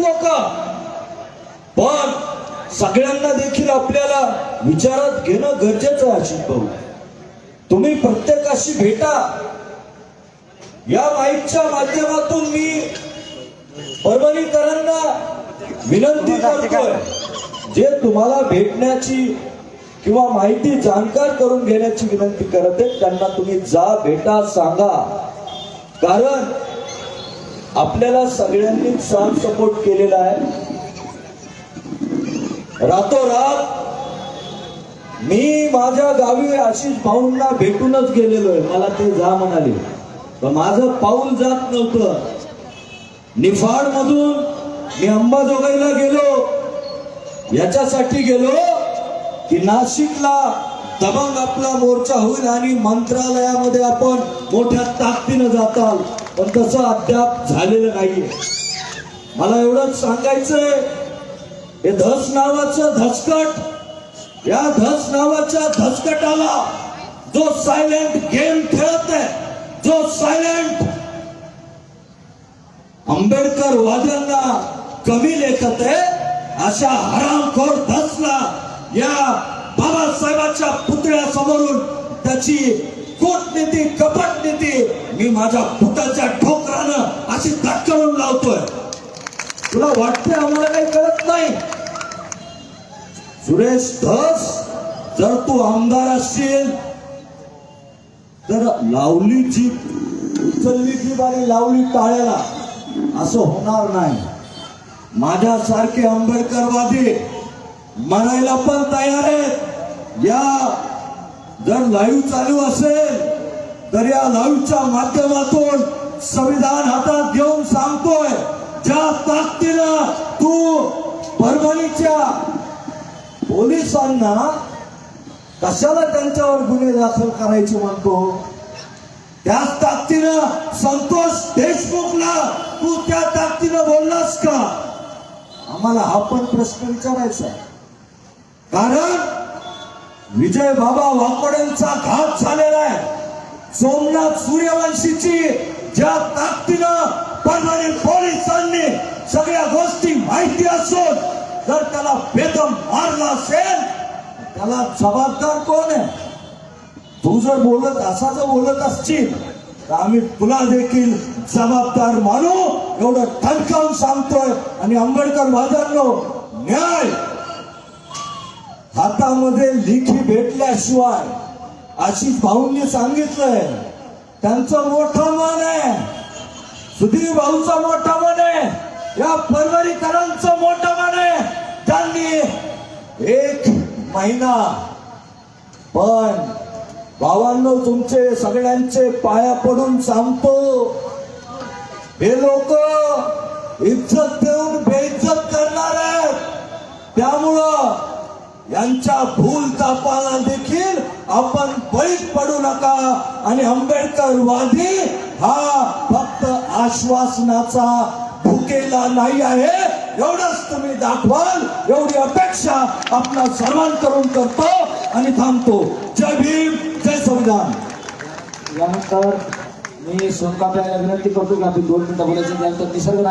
लोक. पण सगळ्यांना देखील आपल्याला विचारात घेणं गरजेचं आहे अजित भाऊ. तुम्ही प्रत्येकाशी भेटा. या माईकच्या माध्यमातून मी परभणीकरांना विनंती करतोय. जे तुम्हाला भेटण्याची किंवा माहिती जाणकार करून घेण्याची विनंती करत आहेत त्यांना तुम्ही जा भेटा सांगा. कारण आपल्याला सगळ्यांनी साथ सपोर्ट केलेला आहे. रातोरात मी माझ्या गावी आशिष भाऊंना भेटूनच गेलेलो आहे. मला ते जा म्हणाले. पण माझं पाऊल जात नव्हतं. निफाड मधून मी अंबाजोगाईला गेलो. याच्यासाठी गेलो की नाशिकला दबंग आपला मोर्चा होईल आणि मंत्रालयामध्ये आपण मोठ्या ताकदीनं जाताल. पण तसं अद्याप झालेलं नाहीये. मला एवढंच सांगायचंय हे धस नावाचं धसकट या धस नावाच्या धसकटाला जो सायलेंट गेम खेळत आहे जो सायलेंट आंबेडकर वाद्यांना कमी लेखत आहे अशा हरामखोर धसला या बाबासाहेबांच्या पुतळ्यासमोरून त्याची कूटनीती कपटनीती मी माझ्या पुताच्या ठोकरानं अशी धक्कावून लावतोय. तुला वाटते आम्हाला काही कळत नाही? सुरेश धस जर तू आमदार असशील तर लावली जीप उचलली जीप आणि लावली टाळ्याला असं होणार नाही. माझ्यासारखे आंबेडकरवादी मरायला पण तयार आहेत. या जर लाईव्ह चालू असेल तर या लाईव्हच्या माध्यमातून संविधान हातात घेऊन सांगतोय ज्या ताकदीनं तू परभणीच्या पोलिसांना कशाला त्यांच्यावर गुन्हे दाखल करायचे म्हणतो? त्याच ताकदीनं संतोष देशमुखला तू त्या ताकदीनं बोललास का? आम्हाला हा पण प्रश्न विचारायचा आहे. कारण विजय बाबा वाकोड्यांचा घात झालेला आहे. सोमनाथ सूर्यवंशीची ज्या ताकदीनं परभणी पोलिसांनी सगळ्या गोष्टी माहिती असून जर त्याला बेदम मारला असेल त्याला जबाबदार कोण आहे? तू जर बोलत असा जर बोलत असशील तर आम्ही तुला देखील जबाबदार मानू. एवढं ठणकावून सांगतोय. आणि आंबेडकर वादांनो न्याय! हातामध्ये लिखी भेटल्याशिवाय आशिष भाऊंनी सांगितलंय त्यांचं मोठं मन आहे. सुधीर भाऊचा मोठा मन आहे. या परवरीकरांचं मोठं मन आहे. त्यांनी एक महिना पण भावांनो तुमचे सगळ्यांचे पाया पडून सांगतो. हे लोक इज्जत देऊन बेइज्जत करणार आहेत. त्यामुळं यांच्या भूल तापाला देखील आपण बळीत पडू नका. आणि आंबेडकरवादी हा फक्त आश्वासनाचा भुकेला नाही आहे. एवढंच तुम्ही दाखवाल. एवढी अपेक्षा आपला सर्वांकडून करतो आणि थांबतो. जय भीम जय संविधान. यानंतर मी सोनकाप विनंती करतो की आपली दोन मिनिटं बोलायची त्यानंतर निसर्ग